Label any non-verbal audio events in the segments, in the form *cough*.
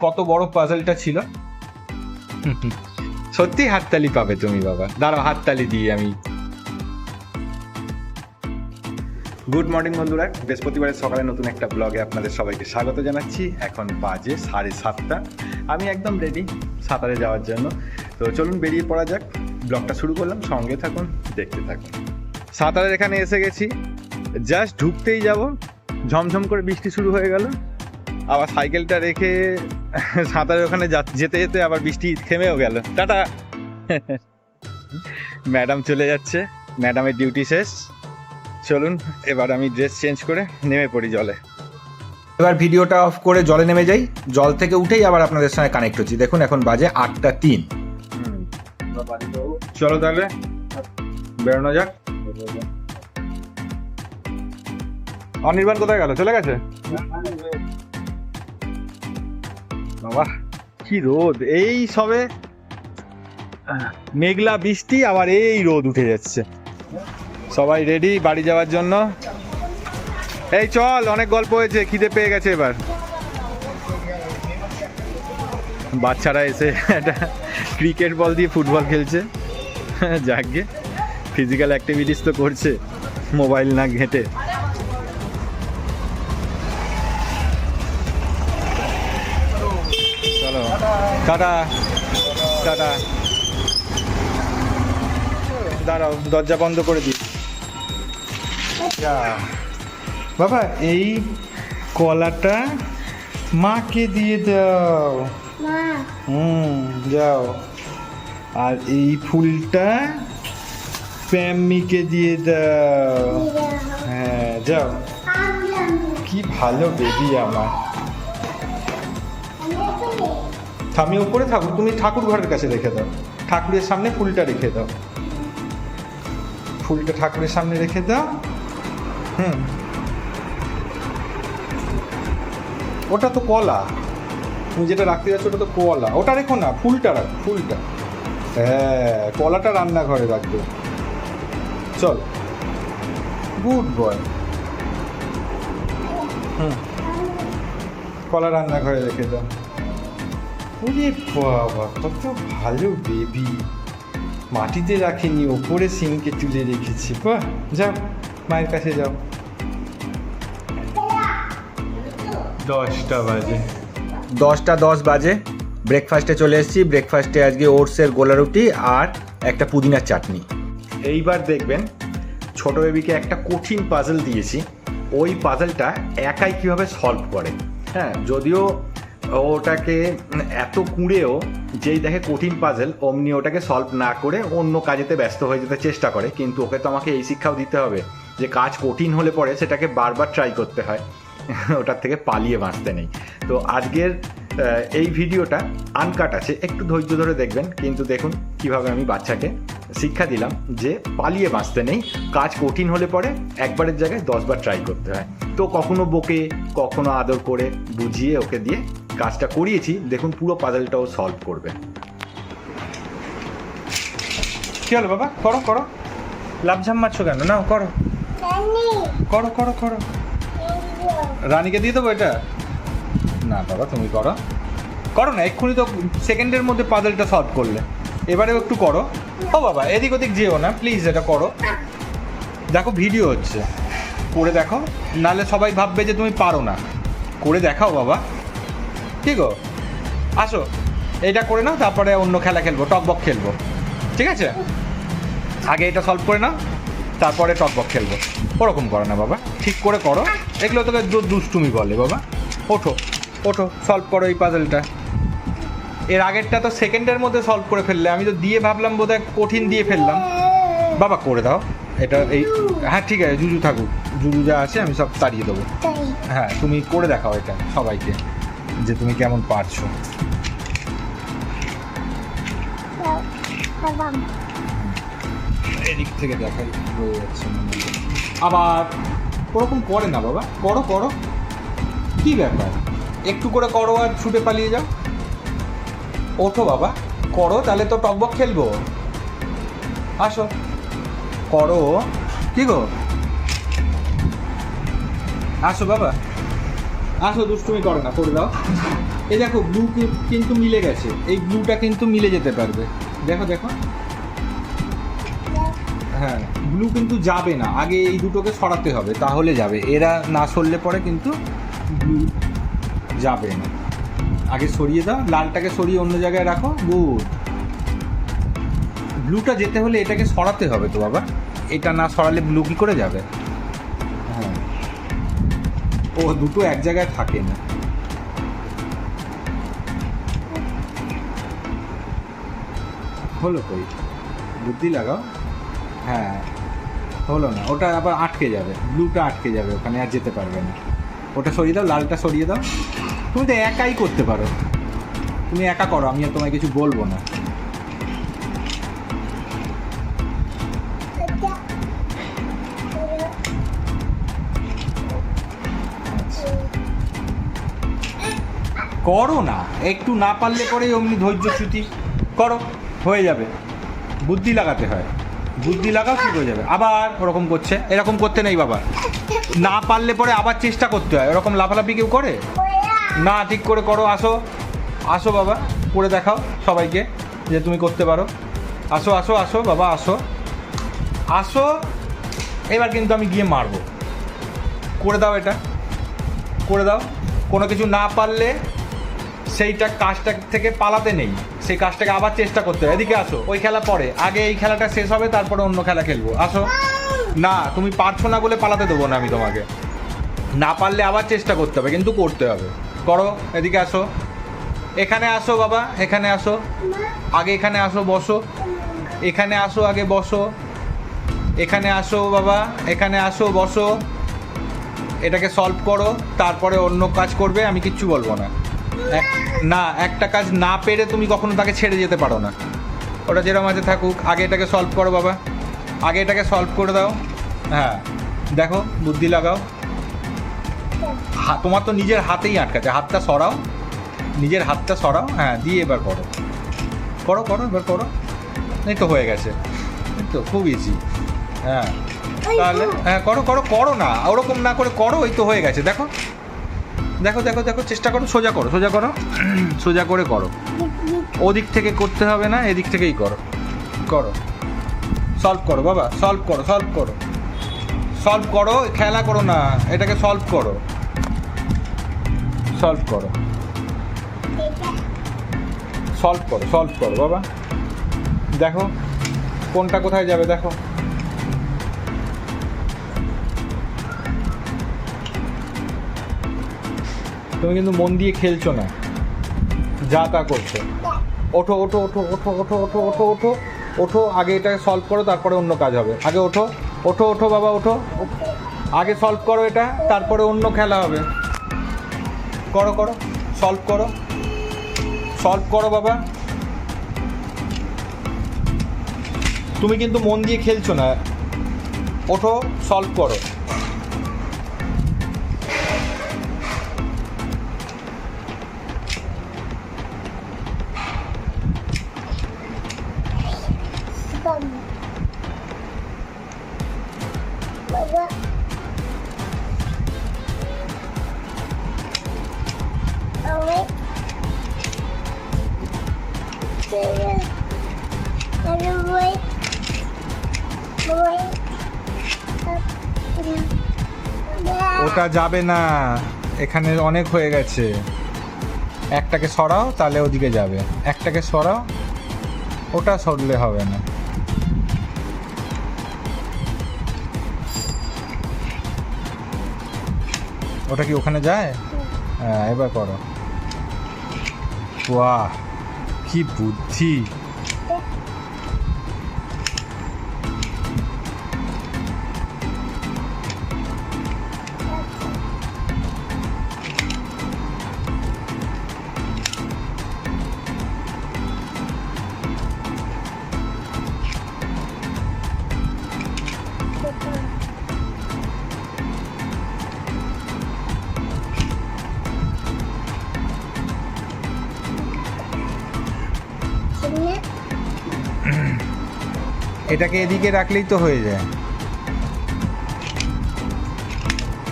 কত বড় পাজলটা ছিল? *laughs* সত্যি হাততালি পাবে তুমি, বাবা। দাঁড়াও, হাততালি দিয়ে আমি। গুড মর্নিং বন্ধুরা। বৃহস্পতিবারের সকালে নতুন একটা ব্লগে আপনাদের সবাইকে স্বাগত জানাচ্ছি। এখন বাজে সাড়ে সাতটা। আমি একদম রেডি সাঁতারে যাওয়ার জন্য। তো চলুন বেরিয়ে পড়া যাক। ব্লগটা শুরু করলাম। সঙ্গে থাকুন, দেখতে থাকুন। সাঁতারের এখানে এসে গেছি। জাস্ট ঢুকতেই যাব। ঝমঝম করে বৃষ্টি শুরু হয়ে গেল। আবার সাইকেলটা রেখে সাঁতারের ওখানে যেতে যেতে আবার বৃষ্টি থেমেও গেল। টাটা! ম্যাডাম চলে যাচ্ছে। ম্যাডামের ডিউটি শেষ। চলুন এবার আমি ড্রেস চেঞ্জ করে নেমে পড়ি জলে। এবার ভিডিওটা অফ করে জলে নেমে যাই। জল থেকে উঠেই আবার আপনাদের সঙ্গে কানেক্ট হচ্ছি। দেখুন এখন বাজে আটটা তিন। চলো তাহলে বেরোনো যাক। অনির্বাণ কোথায় গেল? চলে গেছে? বাবা, কি রোদ। এই সবে মেঘলা বৃষ্টি, আবার এই রোদ উঠে যাচ্ছে। সবাই রেডি বাড়ি যাওয়ার জন্য? এই চল, অনেক গল্প হয়েছে, খিদে পেয়ে গেছে এবার। বাচ্চারা এসে একটা ক্রিকেট বল দিয়ে ফুটবল খেলছে। যাকে ফিজিক্যাল অ্যাক্টিভিটিস তো করছে মোবাইল না ঘেঁটে। টাটা টাটা দাঁড়াও দরজা বন্ধ করে দিই। বাবা এই কলাটা মাকে দিয়ে দাও। হুম যাও। আর এই ফুলটা প্যাম্মিকে দিয়ে দাও। হ্যাঁ যাও। কি ভালো বেবি আমার। আমি উপরে থাকুক তুমি ঠাকুর ঘরের কাছে রেখে দাও। ঠাকুরের সামনে ফুলটা রেখে দাও। ফুলটা ঠাকুরের সামনে রেখে দাও। হুম। ওটা তো কলা। তুমি যেটা রাখতে যাচ্ছ ওটা তো কলা। ওটা রেখো না, ফুলটা রাখ, ফুলটা। হ্যাঁ কলাটা রান্নাঘরে রাখবে। চল। Good boy. হুম। কলা রান্নাঘরে রেখে দাও। ওরে বাবা কত ভালো বেবি। মাটিতে রাখেনি ওপরে সিঙ্কে তুলে রেখেছি। বাহ যাও মায়ের কাছে যাও। দশটা বাজে। দশটা দশ বাজে। ব্রেকফাস্টে চলে এসেছি। ব্রেকফাস্টে আজকে ওটসের গোলা রুটি আর একটা পুদিনার চাটনি। এইবার দেখবেন ছোট বেবিকে একটা কঠিন পাজল দিয়েছি। ওই পাজলটা একাই কীভাবে সলভ করে? হ্যাঁ যদিও ওটাকে এত কুঁড়েও যেই দেখে কঠিন পাজেল অমনি ওটাকে সলভ না করে অন্য কাজেতে ব্যস্ত হয়ে যেতে চেষ্টা করে। কিন্তু ওকে তো আমাকে এই শিক্ষাও দিতে হবে যে কাজ কঠিন হলে পরে সেটাকে বারবার ট্রাই করতে হয়। *laughs* ওটার থেকে পালিয়ে বাঁচতে নেই। তো আজকের এই ভিডিওটা আনকাট আছে। একটু ধৈর্য ধরে দেখবেন। কিন্তু দেখুন কীভাবে আমি বাচ্চাকে শিক্ষা দিলাম যে পালিয়ে বাঁচতে নেই। কাজ কঠিন হলে পরে একবারের জায়গায় দশবার ট্রাই করতে হয়। তো কখনো বকে, কখনো আদর করে বুঝিয়ে ওকে দিয়ে কাজটা করিয়েছি দেখুন পুরো পাজলটাও সলভ করবে। কি হলো বাবা? করো করো। লাভঝাম মারছো কেন? নাও করো। করো করো করো। রানীকে দিয়ে দেবো এটা? না বাবা তুমি করো। করো না এক্ষুনি তো সেকেন্ডের মধ্যে পাজলটা সলভ করলে। এবারেও একটু করো। ও বাবা এদিক ওদিক যেও না প্লিজ এটা করো। দেখো ভিডিও হচ্ছে। করে দেখো নাহলে সবাই ভাববে যে তুমি পারো না। করে দেখাও বাবা। ঠিক গো? আসো। এটা করে নাও তারপরে অন্য খেলা খেলব টকবক খেলব। ঠিক আছে? আগে এটা সলভ করে নাও তারপরে টকবক খেলব। ওরকম করো না বাবা ঠিক করে করো। এগুলো তোকে দুষ্টুমি বলে বাবা। ওঠো ওঠো সলভ করো এই পাজলটা এর আগেরটা তো সেকেন্ডের মধ্যে সলভ করে ফেললে আমি তো দিয়ে ভাবলাম বোধহয় কঠিন দিয়ে ফেললাম। বাবা করে দাও। এটা এই হ্যাঁ ঠিক আছে জুজু থাকুক। জুজু যা আছে আমি সব তাড়িয়ে দেবো। হ্যাঁ তুমি করে দেখাও এটা সবাইকে। যে তুমি কেমন পারছ? এদিক থেকে দেখাই আবার ওরকম করে না বাবা, করো করো। কি ব্যাপার? একটু করে করো আর ছুটে পালিয়ে যাও। ওঠো বাবা, করো, তাহলে তো টকবক খেলব। আসো। করো। কি গো? আসো বাবা। আসো, দুষ্টুমি করো না, করে দাও। এই দেখো ব্লু কিন্তু মিলে গেছে। এই ব্লুটা কিন্তু মিলে যেতে পারবে। দেখো দেখো। হ্যাঁ ব্লু কিন্তু যাবে না। আগে এই দুটোকে সরাতে হবে, তাহলে যাবে। এরা না সরলে পরে কিন্তু ব্লু যাবে না। আগে সরিয়ে দাও, লালটাকে সরিয়ে অন্য জায়গায় রাখো। গুড ব্লুটা যেতে হলে এটাকে সরাতে হবে তো বাবা। এটা না সরালে ব্লু কি করে যাবে? ও দুটো এক জায়গায় থাকে না। হলো কই? বুদ্ধি লাগাও। হ্যাঁ হলো না। ওটা আবার আটকে যাবে। ব্লুটা আটকে যাবে ওখানে, আর যেতে পারবে না। ওটা সরিয়ে দাও, লালটা সরিয়ে দাও। তুমি তো একাই করতে পারো। তুমি একা করো, আমি আর তোমায় কিছু বলব না। করো না। একটু না পারলে পরেই অমনি ধৈর্যচ্যুতি করো, হয়ে যাবে। বুদ্ধি লাগাতে হয়। বুদ্ধি লাগাও, ঠিক হয়ে যাবে। আবার ওরকম করছে। এরকম করতে নেই বাবা। না পারলে পরে আবার চেষ্টা করতে হয়। ওরকম লাফালাফি কেউ করে? না ঠিক করে করো, আসো। আসো বাবা, করে দেখাও সবাইকে যে তুমি করতে পারো। আসো আসো আসো বাবা, আসো। আসো, এবার কিন্তু আমি গিয়ে মারবো। করে দাও এটা। করে দাও। কোনো কিছু না পারলে সেইটা কাজটা থেকে পালাতে নেই। সেই কাজটাকে আবার চেষ্টা করতে হবে। এদিকে আসো, ওই খেলা পরে। আগে এই খেলাটা শেষ হবে, তারপরে অন্য খেলা খেলব। আসো। না, তুমি পারছ না বলে পালাতে দেবো না আমি তোমাকে। না পারলে আবার চেষ্টা করতে হবে, কিন্তু করতে হবে। করো, এদিকে আসো। এখানে আসো বাবা, এখানে আসো। আগে এখানে আসো, বসো। এখানে আসো, আগে বসো। এখানে আসো বাবা, এখানে আসো, বসো। এটাকে সলভ করো, তারপরে অন্য কাজ করবে, আমি কিচ্ছু বলব না। না একটা কাজ না পেরে তুমি কখনো তাকে ছেড়ে যেতে পারো না। ওটা যেরকম আছে থাকুক আগে এটাকে সলভ করো বাবা। আগে এটাকে সলভ করে দাও। হ্যাঁ দেখো বুদ্ধি লাগাও। তোমার তো নিজের হাতেই আটকাচ্ছে হাতটা সরাও। নিজের হাতটা সরাও হ্যাঁ দিয়ে এবার করো। করো করো এবার করো। এই তো হয়ে গেছে। এই তো খুব ইজি হ্যাঁ তাহলে হ্যাঁ করো করো করো না। ওরকম না করে করো এই তো হয়ে গেছে। দেখো দেখো দেখো দেখো, চেষ্টা করো, সোজা করো সোজা করো, *clears throat* সোজা করে করো। ওদিক থেকে করতে হবে না, এদিক থেকেই করো করো। সলভ করো, বাবা সলভ করো সলভ করো। সলভ করো, খেলা করো না, এটাকে সলভ করো। সলভ করো। সলভ করো সলভ করো, বাবা। দেখো, কোনটা কোথায় যাবে, দেখো। তুমি কিন্তু মন দিয়ে খেলছো না যা তা করছ ওঠো ওঠো ওঠো ওঠো ওঠো ওঠো ওঠো ওঠো ওঠো আগে এটাকে সলভ করো তারপরে অন্য কাজ হবে আগে ওঠো ওঠো ওঠো বাবা ওঠো আগে সলভ করো এটা তারপরে অন্য খেলা হবে করো করো সলভ করো সলভ করো বাবা তুমি কিন্তু মন দিয়ে খেলছো না ওঠো সলভ করো ওটা যাবে না। এখানে অনেক হয়ে গেছে। একটাকে সরাও, তাহলে ওদিকে যাবে। একটাকে সরাও, ওটা সরলে হবে না। ওটা কি ওখানে যায়? হ্যাঁ এবার করো। বাহ, কি বুদ্ধি। *coughs* এটাকে এদিকে রাখলেই তো হয়ে যায়।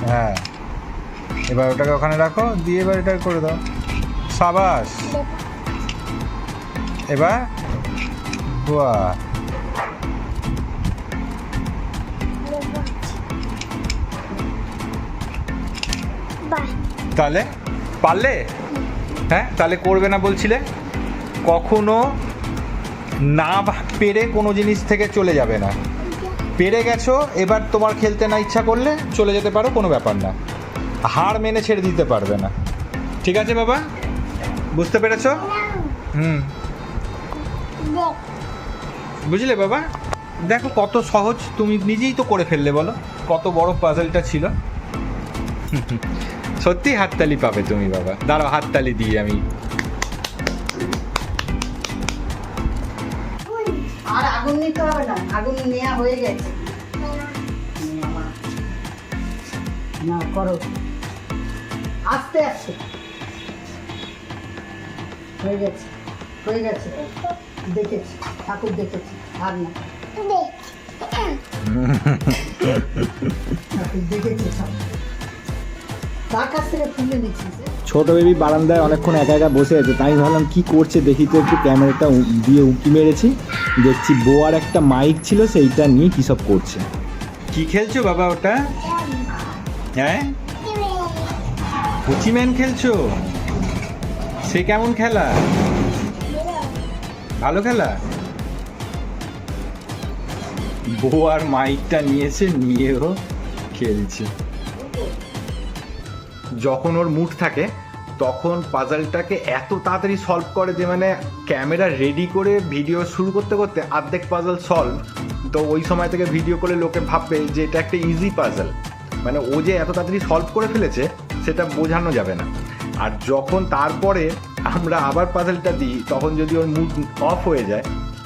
হ্যাঁ। এবার ওটাকে ওখানে রাখো, দিয়ে এবার এটা করে দাও। সাবাস। এবার বাহ তাহলে? পারলে? হ্যাঁ তাহলে করবে না বলছিলে? কখনো না পেরে কোনো জিনিস থেকে চলে যাবে না। পেরে গেছো, এবার তোমার খেলতে না ইচ্ছা করলে চলে যেতে পারো, কোনো ব্যাপার না। হার মেনে ছেড়ে দিতে পারবে না। ঠিক আছে বাবা? বুঝতে পেরেছ? হুম। বুঝলে বাবা? দেখো কত সহজ, তুমি নিজেই তো করে ফেললে বলো। কত বড় পাজলটা ছিল। সত্যি হাততালি পাবে তুমি বাবা। দাঁড়াও হাততালি দিয়ে আমি আর আগুন নিতে হবে না আগুন নেওয়া হয়ে গেছে। না করো। আস্তে আস্তে। হয়ে গেছে হয়ে গেছে। দেখেছি ঠাকুর দেখেছি আর না। দেখ ঠাকুর দেখেছি সব। ছোট বেবি বারান্দায় অনেকক্ষণ একা একা বসে আছে তাই ভাবলাম কি করছে দেখি তো একটু ক্যামেরাটা দিয়ে উঁকি মেরেছি। দেখছি বোয়ার একটা মাইক ছিল সেইটা নিয়ে কী সব করছে। কি খেলছো বাবা ওটা? হ্যাঁ? পুচিম্যান খেলছো? সে কেমন খেলা? ভালো খেলা? বউ আর মাইকটা নিয়েছে নিয়েও খেলছে। যখন ওর মুড থাকে, তখন পাজলটাকে এত তাড়াতাড়ি সলভ করে যে মানে ক্যামেরা রেডি করে ভিডিও শুরু করতে করতে অর্ধেক পাজল সলভ তো ওই সময় থেকে ভিডিও করে লোকে ভাববে যে এটা একটা ইজি পাজল মানে ও যে এত তাড়াতাড়ি সলভ করে ফেলেছে, সেটা বোঝানো যাবে না। আর যখন তারপরে আমরা আবার পাজলটা দিই, তখন যদি ওর মুড অফ হয়ে যায়,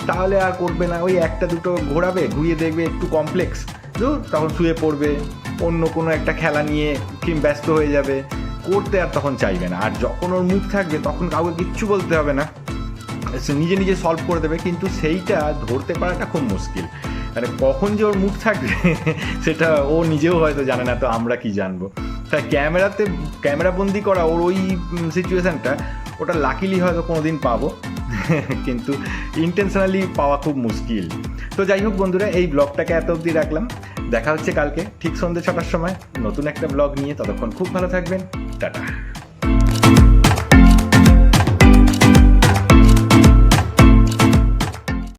তাহলে আর করবে না। ওই একটা দুটো ঘোরাবে, ঘুরিয়ে দেখবে একটু কমপ্লেক্স তখন শুয়ে পড়বে। অন্য কোনো একটা খেলা নিয়ে কিম ব্যস্ত হয়ে যাবে, করতে আর তখন চাইবে না। আর যখন ওর মুখ থাকবে, তখন কাউকে কিচ্ছু বলতে হবে না। নিজে নিজে সলভ করে দেবে, কিন্তু সেইটা ধরতে পারাটা খুব মুশকিল। মানে কখন যে ওর মুখ থাকবে, *laughs* সেটা ও নিজেও হয়তো জানে না, তো আমরা কি জানব? তা ক্যামেরাতে ক্যামেরা বন্দি করা ওর ওই সিচুয়েশানটা ওটা লাকিলি হয়তো কোনো দিন পাবো। *laughs* কিন্তু ইন্টেনশনালি পাওয়া খুব মুশকিল। তো যাই হোক বন্ধুরা, এই ব্লগটাকে এত অবধি রাখলাম। দেখা হচ্ছে কালকে, ঠিক সন্ধ্যে ছটার সময়। নতুন একটা ব্লগ নিয়ে ততক্ষণ খুব ভালো থাকবেন। টাটা।